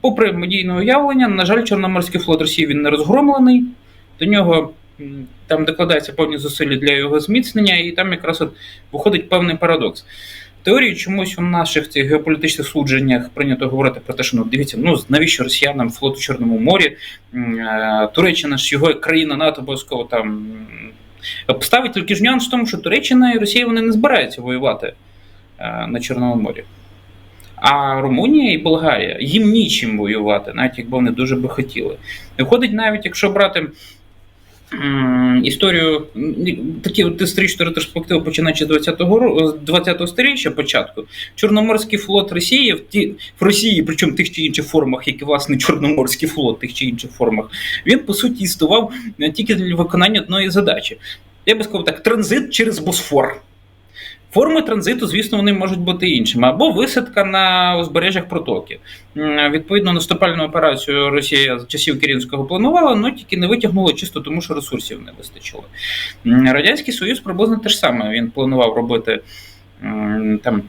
Попри медійне уявлення, на жаль, Чорноморський флот Росії він не розгромлений. До нього там докладаються певні зусилля для його зміцнення, і там якраз от виходить певний парадокс. В теорії чомусь у наших цих геополітичних судженнях прийнято говорити про те, що ну дивіться, ну навіщо росіянам флот у Чорному морі? Е, Туреччина ж його країна НАТО обов'язково там обставить. Тільки ж нюанс в тому, що Туреччина і Росія вони не збираються воювати е, на Чорному морі. А Румунія і Болгарія їм нічим воювати, навіть якби вони дуже би хотіли. Виходить, навіть якщо брати історію, такі от історичну ретроспективу, починаючи з 20-го ро- з 20-го сторіччя початку, Чорноморський флот Росії в ті в Росії, причому в тих чи інших формах, як і власне Чорноморський флот, в тих чи інших формах, він по суті існував е, тільки для виконання одної задачі. Я би сказав так: транзит через Босфор. Форми транзиту, звісно, вони можуть бути іншими, або висадка на узбережжях протоків. Відповідно, наступальну операцію Росія з часів Керінського планувала, але тільки не витягнула чисто тому, що ресурсів не вистачило. Радянський Союз приблизно те ж саме. Він планував робити там.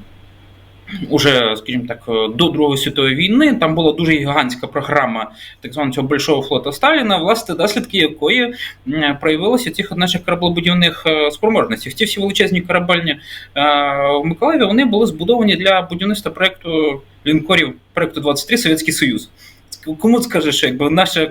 Уже, скажімо так, до Другої світової війни там була дуже гігантська програма так званого цього большого флота Сталіна, власне, наслідки якої проявилися цих наших кораблебудівних спроможностей. спроможностях. Ті всі величезні корабельні е, в Миколаєві вони були збудовані для будівництва проекту лінкорів проекту 23 Совєтський Союз. Кому скажеш, якби наше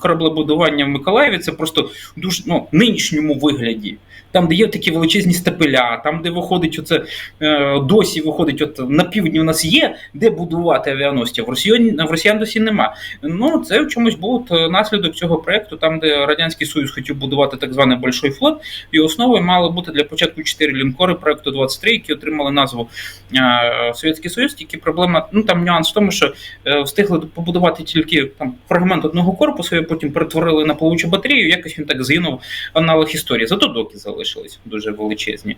кораблебудування в Миколаєві це просто дуже ну, нинішньому вигляді. Там, де є такі величезні стапеля, там, де виходить оце е, досі виходить, от на півдні у нас є де будувати авіаносці, в Росіян, в Росіян досі нема. Ну це в чомусь був наслідок цього проекту, там, де Радянський Союз хотів будувати так званий Большой флот, і основою мало бути для початку чотири лінкори проекту 23, які отримали назву е, Совєтський Союз. Тільки проблема, ну там нюанс в тому, що е, встигли побудувати тільки там фрагмент одного корпусу, і потім перетворили на плавучу батарею. Якось він так згинув аналог історії. Зато доки залишились дуже величезні.